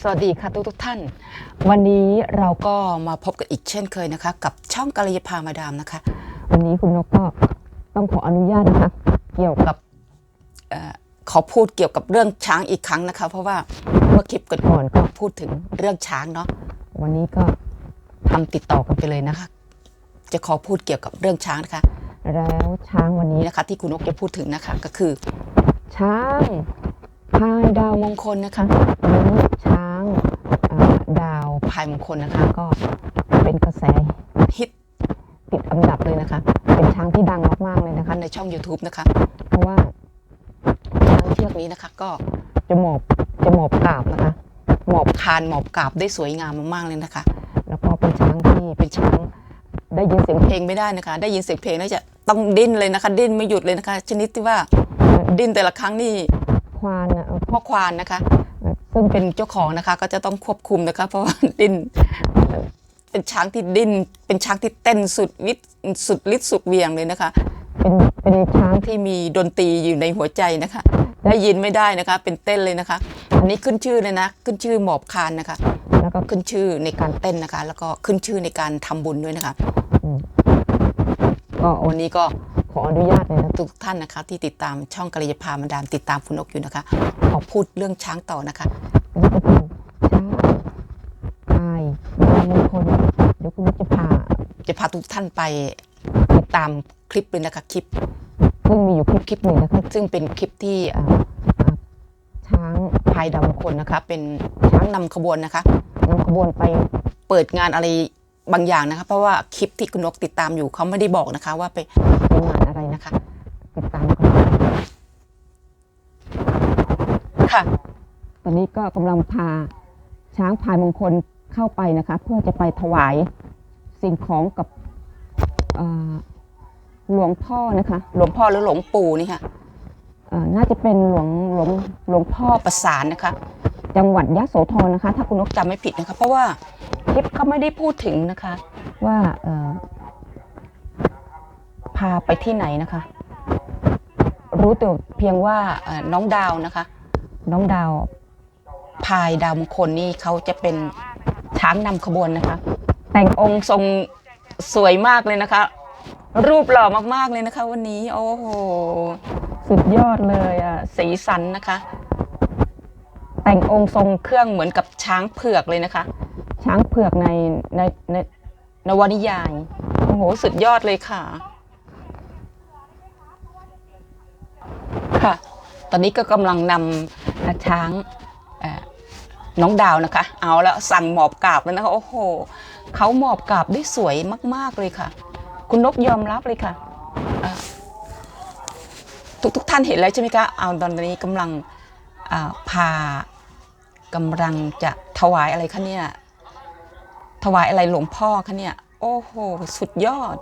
สวัสดีค่ะทุกทุกๆท่าน วันนี้เราก็มาพบกันอีกเช่นเคยนะคะ กับช่องกาลยาพามาดามนะคะ วันนี้คุณนกก็ต้องขออนุญาตนะคะ เกี่ยวกับเอ่อขอพูดเกี่ยวกับเรื่องช้างอีกครั้งนะคะ เพราะว่าเมื่อคลิปก่อนๆก็พูดถึงเรื่องช้างเนาะวันนี้ก็ทำติดต่อกันไปเลยนะคะ จะขอพูดเกี่ยวกับเรื่องช้างนะคะ แล้วช้างวันนี้นี่นะคะ ที่คุณนกจะพูดถึงนะคะก็คือ ช้าง พายดาวมมงงคลนะคะนี้ช้างอ่าดาวพายมงคลนะคะ ก็เป็นกระแสฮิตติดอันดับเลยนะคะ เป็นช้างที่ดังมากๆเลยนะนะคะคะ ในช่อง YouTube นะคะ เพราะว่าช้างเชือกนี้นะคะ ก็จะหมอบจะหมอบกราบนะคะ หมอบคานหมอบกราบได้สวยงามมากๆเลยนะคะ แล้วก็เป็นช้างที่เป็นช้างได้ยินเสียงเพลงไม่ได้นะคะ ได้ยินเสียงเพลงแล้วจะต้องดิ้นเลยนะคะ ดิ้นไม่หยุดเลยนะคะ ชนิดที่ว่าดิ้นแต่ละครั้งนี่ควานนะ พ่อควานนะคะ ซึ่งเป็นเป็นเจ้าของนะคะก็จะต้องควบคุมนะคะ เพราะว่าดิ้นเป็นช้างที่ดิ้น เป็นช้างที่เต้นสุดวิตสุดฤทธิ์สุดเหวียงเลยนะคะ เป็นเป็นช้างที่มีดนตรีอยู่ในหัวใจนะคะได้ยินไม่ได้นะคะ เป็นเต้นเลยนะคะ อันนี้ขึ้นชื่อเลยนะ ขึ้นชื่อหมอบคานนะคะ แล้วก็ขึ้นชื่อในการเต้นนะคะ แล้วก็ขึ้นชื่อในการทำบุญด้วยนะคะก็วันนี้ก็ ขออนุญาตเลยนะทุกท่านนะคะ ที่ติดตามช่องกระยาพามาดามติดตามคุณนกอยู่นะคะ ขอพูดเรื่องช้างต่อนะคะนี่ก็คือช้างพายดาวมงคลเดี๋ยวคุณนกจะพา จะพาทุกท่านไปติดตามคลิปเลยนะคะคลิปซึ่งมีอยู่คลิปคลิปหนึ่งนะคะซึ่งเป็นคลิปที่อ่าช้างพายดาวมงคลนะคะ เป็นช้างนำขบวนนะคะนำขบวนไปเปิดงานอะไรบางอย่างนะคะ เพราะว่าคลิปที่คุณนกติดตามอยู่เขาไม่ได้บอกนะคะ ว่าไปเป็ นงานอะไรนะคะ ติดตามกันค่ะ ตอนนี้ก็กำลังพาช้างพายมงคลเข้าไปนะคะ เพื่อจะไปถวายสิ่งของกับเอ่อหลวงพ่อนะคะ หลวงพ่อหรือหลวงปู่นี่ค่ะเอ่อน่าจะเป็นหลวงหลวงหลวงพ่อพ่อประสานนะคะ จังหวัดยะโสธรนะคะ ถ้าคุณนกจำไม่ผิดนะคะ เพราะว่าคลิปเขาไม่ได้พูดถึงนะคะ ว่าเอ่อ พาไปที่ไหนนะคะ รู้แต่เพียงว่าเอ่อน้องดาวนะคะ น้องดาวพายดาวมงคลนี่เขาจะเป็นช้างนำขบวนนะคะ แต่งองค์ทรงสวยมากเลยนะคะ รูปหล่อมากๆเลยนะคะ วันนี้โอ้โหสุดยอดเลยอะสีสันนะคะ แต่งองค์ทรงเครื่องเหมือนกับช้างเผือกเลยนะคะ ช้างเผือกในในในนวนิยายโอ้โหสุดยอดเลยค่ะ ค่ะ ตอนนี้ก็กำลังนำช้างน้องดาวนะคะ เอาแล้วสั่งหมอบกราบแล้วนะคะโอ้โหเขาหมอบกราบได้สวยมาก ๆเลยค่ะ คุณนกยอมรับเลยค่ะทุกทุกท่านเห็นแล้วใช่ไหมคะเอาตอนนี้กำลังพากำลังจะถวายอะไรคะเนี่ยถวายอะไรหลวงพ่อคะเนี่ย โอ้โห สุดยอด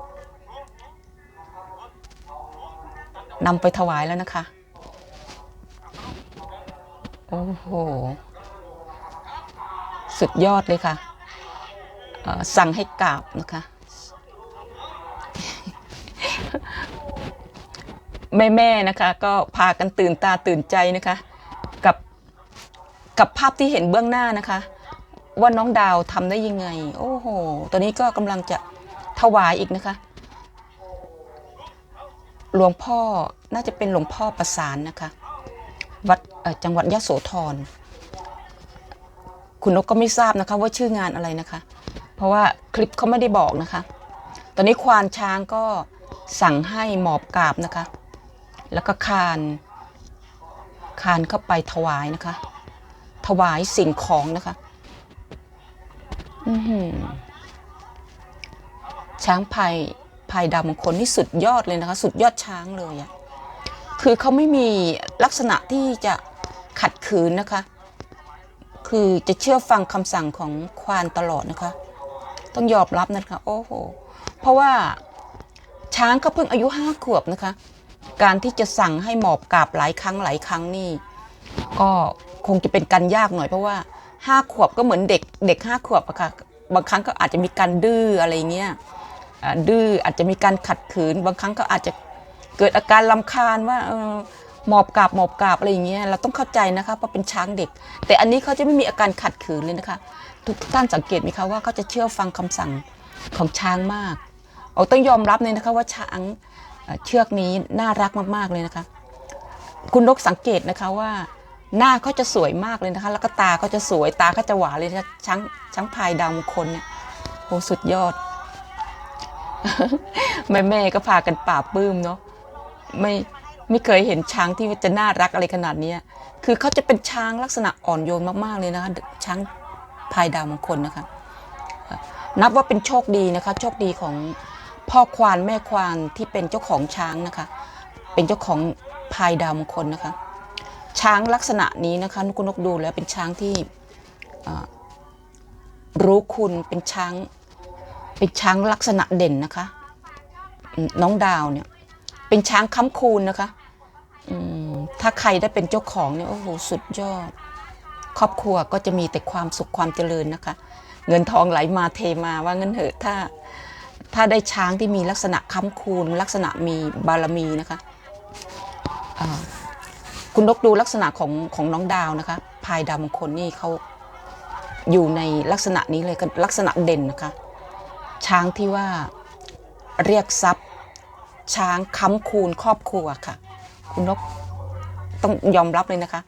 นำไปถวายแล้วนะคะ โอ้โห สุดยอดเลยค่ะ สั่งให้กราบนะคะ แม่ๆนะคะ ก็พากันตื่นตาตื่นใจนะคะ กับกับภาพที่เห็นเบื้องหน้านะคะ ว่าน้องดาวทำได้ยังไง โอ้โห ตอนนี้ก็กำลังจะถวายอีกนะคะหลวงพ่อน่าจะเป็นหลวงพ่อประสานนะคะ วัดจังหวัดยะโสธร คุณนกก็ไม่ทราบนะคะว่าชื่องานอะไรนะคะ เพราะว่าคลิปเขาไม่ได้บอกนะคะ ตอนนี้ควานช้างก็สั่งให้หมอบกราบนะคะ แล้วก็คานคานเข้าไปถวายนะคะ ถวายสิ่งของนะคะอือหือช้างพายพายดาวมงคลนี่สุดยอดเลยนะคะ สุดยอดช้างเลยอะ คือเขาไม่มีลักษณะที่จะขัดขืนนะคะ คือจะเชื่อฟังคำสั่งของควานตลอดนะคะ ต้องยอมรับนะคะ โอ้โห เพราะว่าช้างก็เพิ่งอายุห้าขวบนะคะ การที่จะสั่งให้หมอบกราบหลายครั้งหลายครั้งนี่ ก็คงจะเป็นการยากหน่อยเพราะว่าห้าขวบก็เหมือนเด็กเด็กห้าขวบอะค่ะ บางครั้งก็อาจจะมีการดื้ออะไรเงี้ยดื้ออาจจะมีการขัดขืน บางครั้งก็อาจจะ เกิดอาการลำคาญว่าเออหมอบกราบหมอบกราบอะไรอย่างเงี้ยเราต้องเข้าใจนะคะเพราะเป็นช้างเด็ก แต่อันนี้เขาจะไม่มีอาการขัดขืนเลยนะคะ ทุกท่านสังเกตไหมคะว่าเขาจะเชื่อฟังคำสั่งของช้างมากเอาต้องยอมรับเลยนะคะว่าช้างเชือกนี้น่ารักมากๆเลยนะคะ คุณนกสังเกตนะคะว่าหน้าเขาจะสวยมากเลยนะคะ แล้วก็ตาเขาจะสวยตาเขาจะหวานเลยนะช้างช้างพายดาวมงคลเนี่ยโอ้สุดยอด แม่แม่ๆก็พากันปราบปลื้มเนาะ ไม่ไม่เคยเห็นช้างที่จะน่ารักอะไรขนาดนี้คือเขาจะเป็นช้างลักษณะอ่อนโยนมากๆเลยนะคะช้างพายดาวมงคลนะคะ นับว่าเป็นโชคดีนะคะโชคดีของพ่อควานแม่ควานที่เป็นเจ้าของช้างนะคะ เป็นเจ้าของพายดาวมงคลนะคะ ช้างลักษณะนี้นะคะนุกนกดูแล้วเป็นช้างที่รู้คุณเป็นช้างเป็นช้างลักษณะเด่นนะคะ น้องดาวเนี่ย เป็นช้างค้ำคูณนะคะถ้าใครได้เป็นเจ้าของเนี่ยโอ้โหสุดยอด ครอบครัวก็จะมีแต่ความสุขความเจริญนะคะ เงินทองไหลมาเทมาว่าเงั้นเถอะถ้าถ้าได้ช้างที่มีลักษณะค้ำคูณลักษณะมีบารมีนะคะคุณนกดูลักษณะของของน้องดาวนะคะพายดาวมงคลนี่เขาอยู่ในลักษณะนี้เลยก็ลักษณะเด่นนะคะ ช้างที่ว่าเรียกทรัพย์ ช้างค้ำคูณครอบครัวค่ะ คุณนกต้องยอมรับเลยนะคะ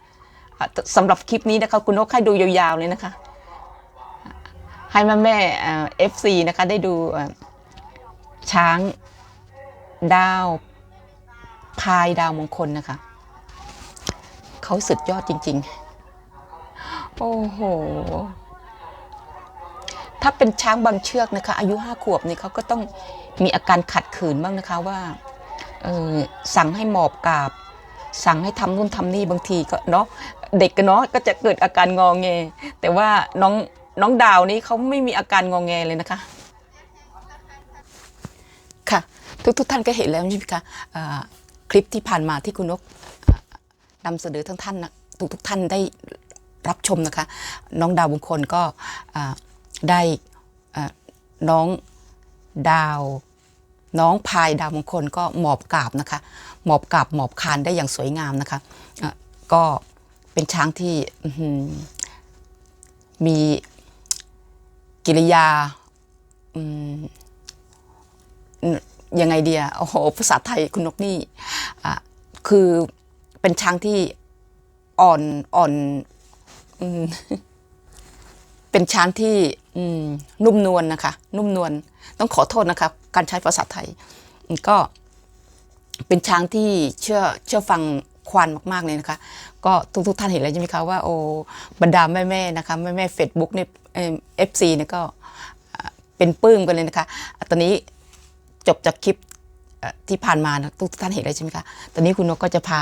สำหรับคลิปนี้นะคะคุณนกให้ดูยาวๆเลยนะคะ ให้แม่แม่เอฟซีนะคะได้ดูช้างดาวพายดาวมงคลนะคะ เขาสุดยอดจริง ๆ โอ้โห ถ้าเป็นช้างบางเชือกนะคะ อายุห้าขวบเนี่ยเขาก็ต้องมีอาการขัดขืนบ้างนะคะว่าสั่งให้หมอบกราบ สั่งให้ทำนู่นทำนี่บางทีก็เนาะเด็กกันเนาะก็จะเกิดอาการงองแงแต่ว่าน้องน้องดาวนี้เขาไม่มีอาการงองแงเลยนะคะ ค่ะ ทุกทุกท่านก็เห็นแล้วใช่ไหมคะคลิปที่ผ่านมาที่คุณนกนำเสนอทั้งท่านนะทุกทุกท่านได้รับชมนะคะ น้องดาวบุคคลก็ ได้น้องดาว น้องพายดาวมงคลก็หมอบกราบนะคะ หมอบกราบหมอบคานได้อย่างสวยงามนะคะะก็เป็นช้างที่มีกิริยายังไงเดียโอ้โหภาษาไทยคุณนกนี่คือเป็นช้างที่อ่อนอ่อนอเป็นช้างที่ นุ่มนวลนะคะ นุ่มนวลต้องขอโทษนะคะ การใช้ภาษาไทย ก็เป็นช้างที่เชื่อเชื่อฟังควานมากๆเลยนะคะ ก็ทุกทุกท่านเห็นแล้วใช่ไหมคะว่าโอ้บรรดาแม่แม่ๆนะคะแม่แม่เฟซบุ๊กเนี่ยเอฟซีเนี่ยก็เป็นปลื้มกันเลยนะคะ ตอนนี้จบจากคลิปที่ผ่านมานะทุกท่านเห็นแล้วใช่ไหมคะ ตอนนี้คุณนกก็จะพา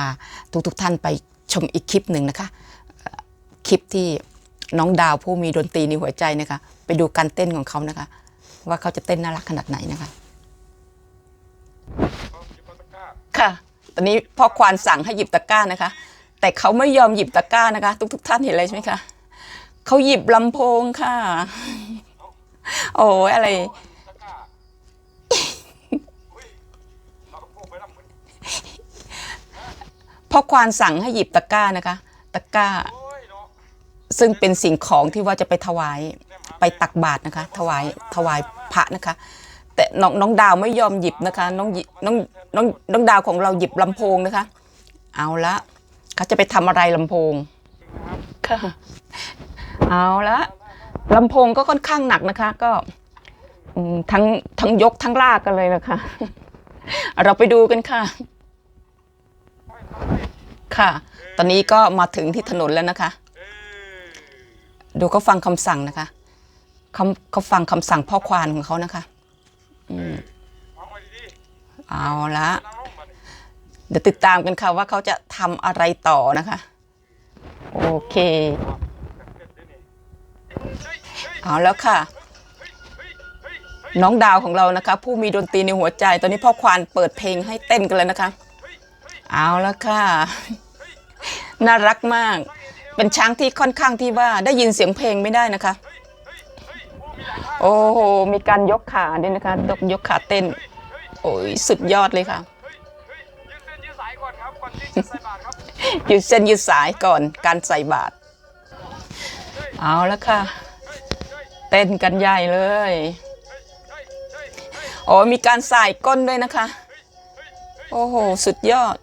ทุกๆท่านไปชมอีกคลิปหนึ่งนะคะ คลิปที่น้องดาวผู้มีดนตรีในหัวใจนะคะ ไปดูการเต้นของเขานะคะ ว่าเขาจะเต้นน่ารักขนาดไหนนะคะ ค่ะ ตอนนี้พ่อควานสั่งให้หยิบตะกร้านะคะ แต่เขาไม่ยอมหยิบตะกร้านะคะ ทุกๆท่านเห็นเลยใช่ไหมคะเขาหยิบลำโพงค่ะ โอ้ยอะไรพ่อควานสั่งให้หยิบตะกร้านะคะ ตะกร้า ซึ่งเป็นสิ่งของที่ว่าจะไปถวาย ไปตักบาตรนะคะ ถวายถวายพระนะคะ แต่น้องน้องดาวไม่ยอมหยิบนะคะน้องน้องน้องน้องดาวของเราหยิบลำโพงนะคะ เอาละเขาจะไปทำอะไรลำโพงค่ะเอาละลำโพงก็ค่อนข้างหนักนะคะ ก็ทั้งทั้งยกทั้งลากกันเลยนะคะ เราไปดูกันค่ะ ค่ะ ตอนนี้ก็มาถึงที่ถนนแล้วนะคะ ดูเขาฟังคำสั่งนะคะ เขาเขาฟังคำสั่งพ่อควานของเขานะคะอืมเอาละเดี๋ยวติดตามกันค่ะว่าเขาจะทำอะไรต่อนะคะ โอเค เอาแล้วค่ะ น้องดาวของเรานะคะ ผู้มีดนตรีในหัวใจ ตอนนี้พ่อควานเปิดเพลงให้เต้นกันเลยนะคะ เอาแล้วค่ะ น่ารักมาก เป็นช้างที่ค่อนข้างที่ว่าได้ยินเสียงเพลงไม่ได้นะคะ โอ้โห มีการยกขาด้วยนะคะยกยกขาเต้น โอ้ยสุดยอดเลยค่ะยืดเส้นยืดสายก่อนครับก่อนที่ยืดเส้นยืดสายก่อนการใส่บาตรเอาแล้วค่ะ เต้นกันใหญ่เลยโอ้มีการใส่ก้นด้วยนะคะ โอ้โห สุดยอด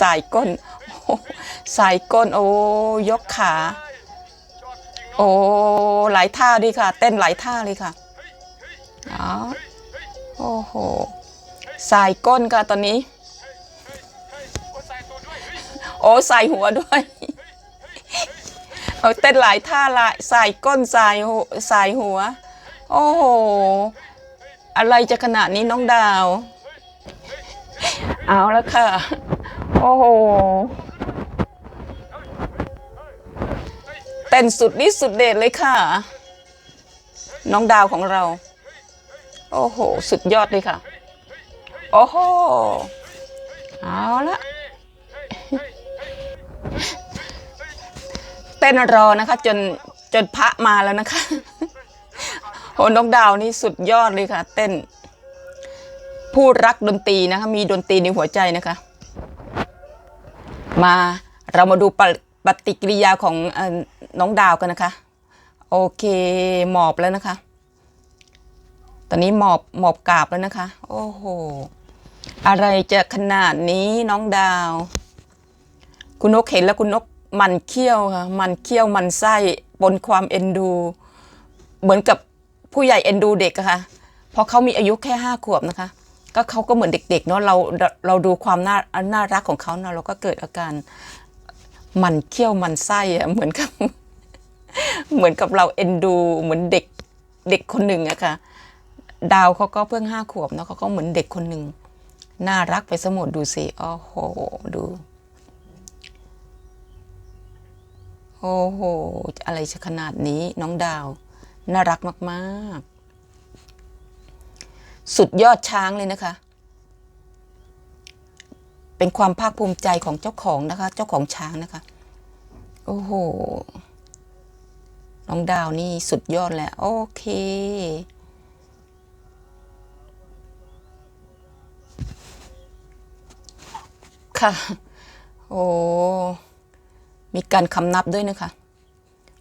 สายก้นโอ้สายก้น โอ้ยกขา โอ้หลายท่าดีค่ะ เต้นหลายท่าเลยค่ะเอาโอ้โหสายก้นค่ะตอนนี้ โอ้ใส่หัวด้วยเอาเต้นหลายท่าหลายใส่ก้นใส่หัวใส่หัว โอ้โห อะไรจะขนาดนี้น้องดาว เอาแล้วค่ะ โอ้โห เต้นสุดนี้สุดเด็ดเลยค่ะ น้องดาวของเรา โอ้โห สุดยอดเลยค่ะ โอ้โห เอาละเต้นรอนะคะ จนจนพระมาแล้วนะคะโอ้น้องดาวนี่สุดยอดเลยค่ะ เต้น ผู้รักดนตรีนะคะ มีดนตรีในหัวใจนะคะ มาเรามาดูปฏิปฏิกิริยาของ น้องดาวกันนะคะ โอเคหมอบแล้วนะคะ ตอนนี้หมอบหมอบกราบแล้วนะคะ โอ้โหอะไรจะขนาดนี้น้องดาว คุณนกเห็นแล้วคุณนกมันเคี้ยวค่ะมันเคี้ยวมันไส้ปนความเอ็นดู เหมือนกับผู้ใหญ่เอ็นดูเด็กอะค่ะเพราะเขามีอายุแค่ห้าขวบนะคะ ก็เขาก็เหมือนเด็กๆเนาะเราเราดูความน่าน่ารักของเขาเนาะเราก็เกิดอาการมันเคี้ยวมันไส้อะเหมือนกับ เหมือนกับเราเอ็นดู เหมือนเด็กเด็กคนหนึ่งอะค่ะ ดาวเขาก็เพิ่งห้าขวบเนาะเขาก็เหมือนเด็กคนหนึ่งน่ารักไปสมดดูสิโอ้โหดูโอ้โหอะไรจะขนาดนี้น้องดาว น่ารักมากๆ สุดยอดช้างเลยนะคะ เป็นความภาคภูมิใจของเจ้าของนะคะ เจ้าของช้างนะคะ โอ้โห น้องดาวนี่สุดยอดแล้ว โอเค ค่ะ โอ้มีการคำนับด้วยนะคะ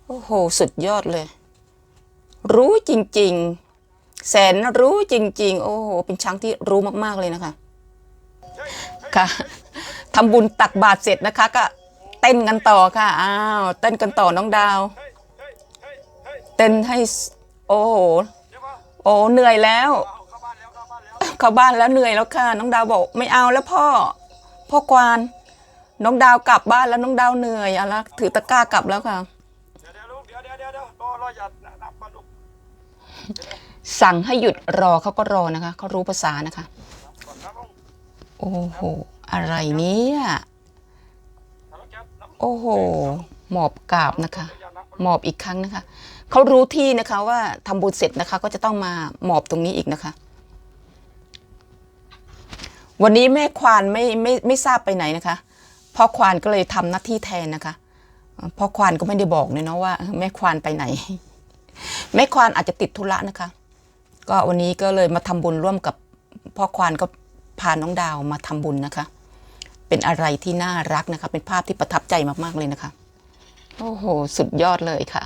โอ้โห สุดยอดเลย รู้จริง ๆ แสนรู้จริง ๆ โอ้โห เป็นช้างที่รู้มากๆเลยนะคะ ค่ะทำบุญตักบาตรเสร็จนะคะ ก็เต้นกันต่อค่ะ อ้าว เต้นกันต่อน้องดาว เต้นให้สโอ้โหโอ้เหนื่อยแล้ว เข้าบ้านแล้วเหนื่อยแล้วค่ะ น้องดาวบอกไม่เอาแล้วพ่อ พ่อกวาน น้องดาวกลับบ้านแล้วน้องดาวเหนื่อยเอาละถือตะกร้ากลับแล้วค่ะเดี๋ยวเดี๋ยวลูกเดี๋ยวเดี๋ยวเดี๋ยวเดี๋ยวรอรออย่านับมาลูกสั่งให้หยุดรอเขาก็รอนะคะเขารู้ภาษานะคะก่อนนับลงโอ้โห อะไรเนี่ยนับแก๊ปนับโอ้โห หมอบกราบนะคะอย่านับหมอบอีกครั้งนะคะ เขารู้ที่นะคะว่าทำบุญเสร็จนะคะ ก็จะต้องมาหมอบตรงนี้อีกนะคะ วันนี้แม่ควานไม่ไม่ไม่ทราบไปไหนนะคะพ่อควานก็เลยทำหน้าที่แทนนะคะพ่อควานก็ไม่ได้บอกเลยเนาะว่า แม่ควานไปไหน แม่ควานอาจจะติดธุระนะคะ ก็วันนี้ก็เลยมาทำบุญร่วมกับพ่อควานก็พาน้องดาวมาทำบุญนะคะ เป็นอะไรที่น่ารักนะคะ เป็นภาพที่ประทับใจมากๆเลยนะคะ โอ้โห สุดยอดเลยค่ะ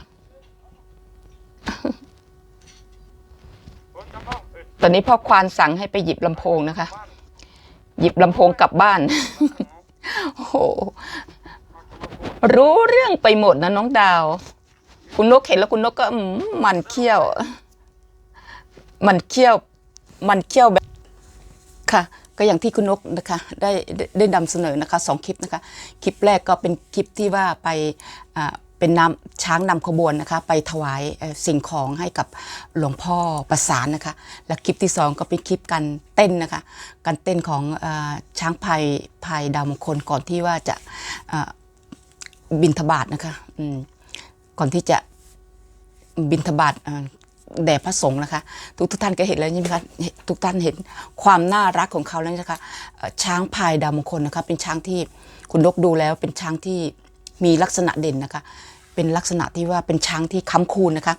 ตอนนี้พ่อควานสั่งให้ไปหยิบลำโพงนะคะ หยิบลำโพงกลับบ้าน โอ้โห รู้เรื่องไปหมดนะน้องดาว คุณนกเห็นแล้วคุณนกก็มันเขี้ยว มันเขี้ยว มันเขี้ยวแบบ ค่ะ ก็อย่างที่คุณนกนะคะ ได้ได้ได้นำเสนอนะคะสองคลิปนะคะ คลิปแรกก็เป็นคลิปที่ว่าไปอ่า เป็นน้ำช้างนำขบวนนะคะ ไปถวายสิ่งของให้กับหลวงพ่อประสานนะคะ และคลิปที่สองก็เป็นคลิปการเต้นนะคะ การเต้นของอช้างพายพายดาวมงคลก่อนที่ว่าจะบินทบาทนะคะก่อนที่จะบินทบาทแด่พระสงฆ์นะคะ ทุกทุกท่านก็เห็นแล้วใช่ไหมคะทุกท่านเห็นความน่ารักของเขาแล้วนะคะช้างพายดาวมงคลนะคะ เป็นช้างที่คุณนกดูแล้วเป็นช้างที่มีลักษณะเด่นนะคะ เป็นลักษณะที่ว่าเป็นช้างที่ค้ำคูณนะคะ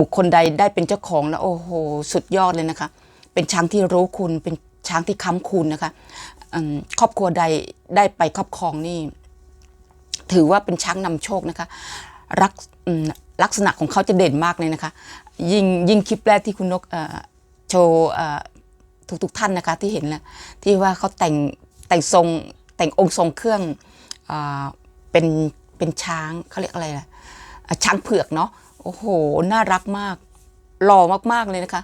บุคคลใดได้เป็นเจ้าของแล้วโอ้โหสุดยอดเลยนะคะ เป็นช้างที่รู้คุณเป็นช้างที่ค้ำคุณนะคะครอบครัวใดได้ไปครอบครองนี่ ถือว่าเป็นช้างนำโชคนะคะรักลักษณะของเขาจะเด่นมากเลยนะคะ ยิ่งยิ่งคลิปแรกที่คุณนกโชว์ทุกทุกท่านนะคะที่เห็นแล้วที่ว่าเขาแต่งแต่งทรงแต่งองค์ทรงเครื่องอเป็น เป็นช้างเขาเรียกอะไรล่ะช้างเผือกเนาะโอ้โห น่ารักมากหล่อมากๆเลยนะคะ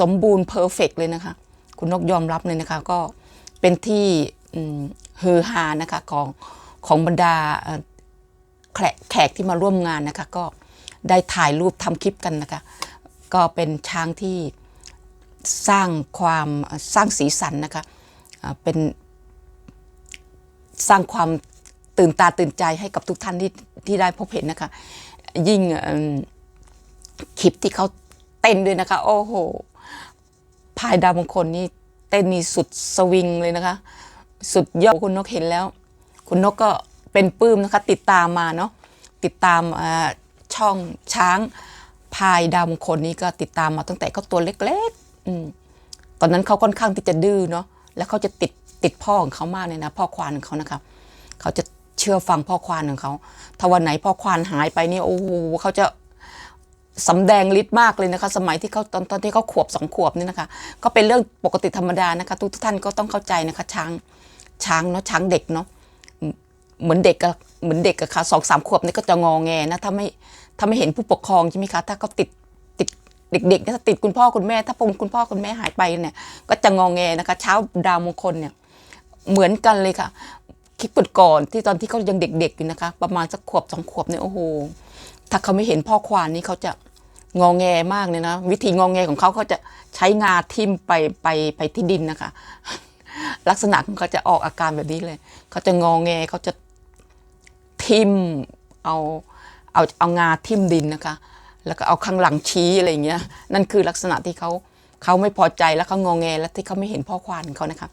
สมบูรณ์เพอร์เฟกเลยนะคะ คุณนกยอมรับเลยนะคะ ก็เป็นที่ฮือฮานะคะของของบรรดาแขกแขกที่มาร่วมงานนะคะ ก็ได้ถ่ายรูปทำคลิปกันนะคะ ก็เป็นช้างที่สร้างความสร้างสีสันนะคะเป็นสร้างความ ตื่นตาตื่นใจให้กับทุกท่านที่ที่ได้พบเห็นนะคะ ยิ่งคลิปที่เขาเต้นด้วยนะคะ โอ้โหพายดาวมงคลนี่เต้นนี่สุดสวิงเลยนะคะ สุดยอดคุณนกเห็นแล้ว คุณนกก็เป็นปลื้มนะคะ ติดตามมาเนาะติดตามช่องช้างพายดาวมงคลนี่ก็ติดตามมาตั้งแต่เขาตัวเล็กๆตอนนั้นเขาค่อนข้างที่จะดื้อเนาะแล้วเขาจะติดติดพ่อของเขามากเลยนะ พ่อควานของเขานะคะ เขาจะ เชื่อฟังพ่อควานของเขาถ้าวันไหนพ่อควานหายไปนี่โอ้โหเขาจะสำแดงฤทธิ์มากเลยนะคะ สมัยที่เขาตอนตอนที่เขาขวบสองขวบนี่นะคะ ก็เป็นเรื่องปกติธรรมดานะคะ ทุกท่านก็ต้องเข้าใจนะคะ ช้างช้างเนาะช้างเด็กเนาะเหมือนเด็กอะเหมือนเด็กอะค่ะสองสามขวบนี่ก็จะงอแงนะถ้าไม่ถ้าไม่เห็นผู้ปกครองใช่ไหมคะถ้าเขาติดติดเด็กๆเนี่ยถ้าติดคุณพ่อคุณแม่ ถ้าปงคุณพ่อคุณแม่หายไปเนี่ย ก็จะงอแงนะคะ เช้าดาวมงคลเนี่ยเหมือนกันเลยค่ะ คลิปก่อนที่ตอนที่เขายังเด็กๆอยู่นะคะ ประมาณสักขวบสองขวบเนี่ยโอ้โหถ้าเขาไม่เห็นพ่อควานนี่เขาจะงองแงมากเลยนะ วิธีงองแงของเขาเขาจะใช้งาทิ่มไปไปไปที่ดินนะคะ ลักษณะของเขาจะออกอาการแบบนี้เลย เขาจะงองแงเขาจะทิ่มเอาเอาเอางาทิ่มดินนะคะ แล้วก็เอาข้างหลังชี้อะไรอย่างเงี้ยนั่นคือลักษณะที่เขาเขาไม่พอใจแล้วเขางองแงแล้วที่เขาไม่เห็นพ่อควานเขานะคะ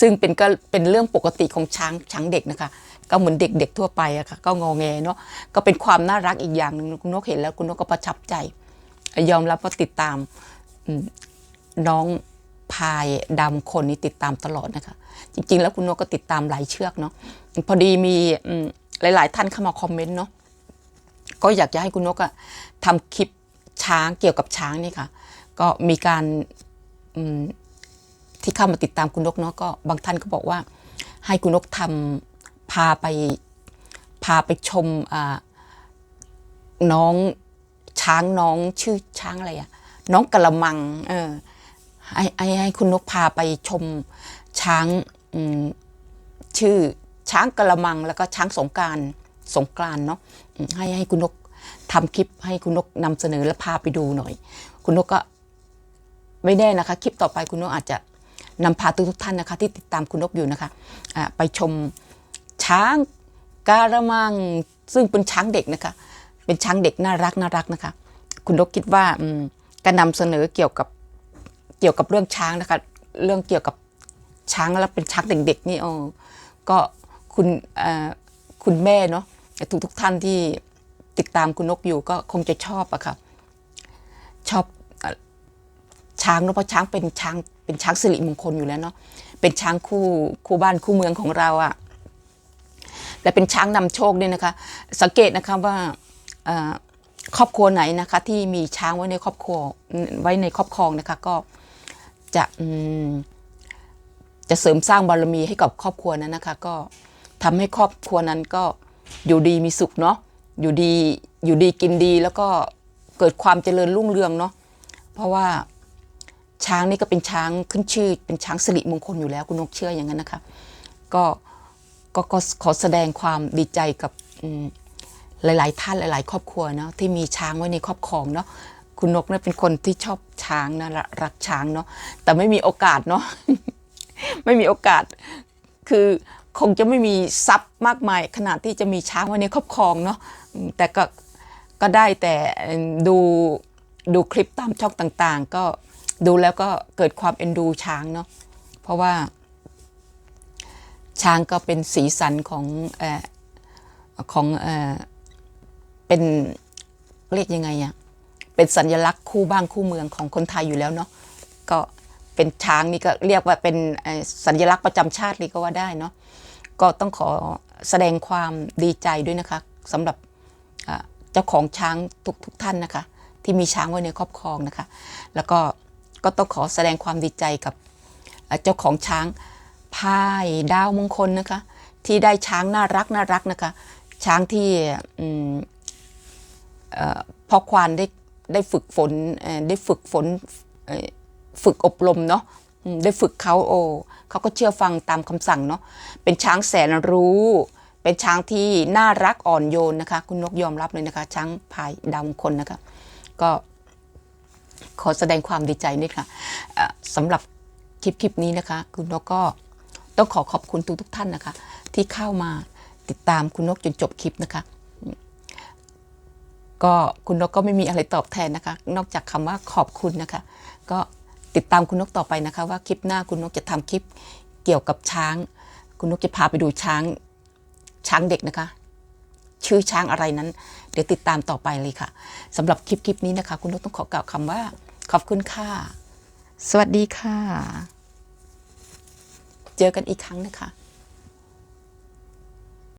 ซึ่งเป็นก็เป็นเรื่องปกติของช้างช้างเด็กนะคะก็เหมือนเด็กๆทั่วไปอะค่ะก็งอแงเนาะก็เป็นความน่ารักอีกอย่างหนึ่งคุณนกเห็นแล้วคุณนกก็ประทับใจ ยอมรับว่าติดตามน้องพายดำคนนี้ติดตามตลอดนะคะ จริง ๆ แล้วคุณนกก็ติดตามหลายเชือกเนาะพอดีมีหลาย ๆ ท่านเข้ามาคอมเมนต์เนาะก็อยากจะให้คุณนกอะทำคลิปช้างเกี่ยวกับช้างนี่ค่ะ ก็มีการ ที่เข้ามาติดตามคุณนกเนาะก็บางท่านก็บอกว่า ให้คุณนกทำพาไปพาไปชมน้องช้างน้องชื่อช้างอะไรอะน้องกระมังเออให้ให้ให้คุณนกพาไปชมช้างชื่อช้างกระมังแล้วก็ช้างสงการสงกรานเนาะให้ให้คุณนกทำคลิปให้คุณนกนำเสนอและพาไปดูหน่อย คุณนกก็ไม่แน่นะคะ คลิปต่อไปคุณนกอาจจะ นำพาทุกทุกท่านนะคะ ที่ติดตามคุณนกอยู่นะคะอ่าไปชมช้างการะมังซึ่งเป็นช้างเด็กนะคะ เป็นช้างเด็กน่ารักน่ารักนะคะ คุณนกคิดว่าการนำเสนอเกี่ยวกับเกี่ยวกับเรื่องช้างนะคะ เรื่องเกี่ยวกับช้างแล้วเป็นช้างเด็กๆนี่เออก็คุณคุณแม่เนาะทุกทุกท่านที่ติดตามคุณนกอยู่ก็คงจะชอบอะค่ะชอบช้างเนอะเพราะช้างเป็นช้าง เป็นช้างสิริมงคลอยู่แล้วเนาะเป็นช้างคู่คู่บ้านคู่เมืองของเราอะและเป็นช้างนำโชคด้วยนะคะ สังเกตนะคะว่าครอบครัวไหนนะคะที่มีช้างไว้ในครอบครัวไว้ในครอบครองนะคะก็จะจะเสริมสร้างบารมีให้กับครอบครัวนั้นนะคะ ก็ทำให้ครอบครัวนั้นก็อยู่ดีมีสุขเนาะอยู่ดีอยู่ดีกินดีแล้วก็เกิดความเจริญรุ่งเรืองเนาะเพราะว่า ช้างนี่ก็เป็นช้างขึ้นชื่อ เป็นช้างสิริมงคลอยู่แล้วคุณนกเชื่ออย่างนั้นนะคะก็ก็ขอแสดงความดีใจกับหลาย ๆ ท่านหลาย ๆ ครอบครัวเนาะที่มีช้างไว้ในครอบครองเนาะคุณนกเนี่ยเป็นคนที่ชอบช้างนะรักช้างเนาะแต่ไม่มีโอกาสเนาะไม่มีโอกาส คือคงจะไม่มีทรัพย์มากมาย ขนาดที่จะมีช้างไว้ในครอบครองเนาะแต่ก็ก็ได้แต่ดูดูคลิปตามช่องต่าง ๆ ก็ ดูแล้วก็เกิดความเอ็นดูช้างเนาะเพราะว่า ช้างก็เป็นสีสันของอของเอเป็นเรียกยังไงอะเป็นสัญลักษณ์คู่บ้านคู่เมืองของคนไทยอยู่แล้วเนาะก็เป็นช้างนี่ก็เรียกว่าเป็นสัญลักษณ์ประจำชาติเลยก็ว่าได้เนาะก็ต้องขอแสดงความดีใจด้วยนะคะสำหรับเจ้าของช้างทุกทุกท่านนะคะ ที่มีช้างไว้ในครอบครองนะคะ แล้วก็ ก็ต้องขอแสดงความดีใจกับเจ้าของช้างพายดาวมงคลนะคะ ที่ได้ช้างน่ารักน่ารักนะคะ ช้างที่พ่อควานได้ได้ฝึกฝนได้ฝึกฝนฝึกอบรมเนาะได้ฝึกเขาโอเขาก็เชื่อฟังตามคำสั่งเนาะเป็นช้างแสนรู้ เป็นช้างที่น่ารักอ่อนโยนนะคะ คุณนกยอมรับเลยนะคะ ช้างพายดาวมงคลนะคะ ก็ ขอแสดงความดีใจด้วยค่ะสำหรับคลิปคลิปนี้นะคะคุณนกก็ต้องขอขอบคุณทุกทุกท่านนะคะ ที่เข้ามาติดตามคุณนกจนจบคลิปนะคะ ก็คุณนกก็ไม่มีอะไรตอบแทนนะคะ นอกจากคำว่าขอบคุณนะคะ ก็ติดตามคุณนกต่อไปนะคะ ว่าคลิปหน้าคุณนกจะทำคลิปเกี่ยวกับช้าง คุณนกจะพาไปดูช้างช้างเด็กนะคะ ชื่อช้างอะไรนั้น เดี๋ยวติดตามต่อไปเลยค่ะสำหรับคลิปคลิปนี้นะคะ คุณนกต้องขอกล่าวคำว่า ขอบคุณค่ะ สวัสดีค่ะ เจอกันอีกครั้งนะคะ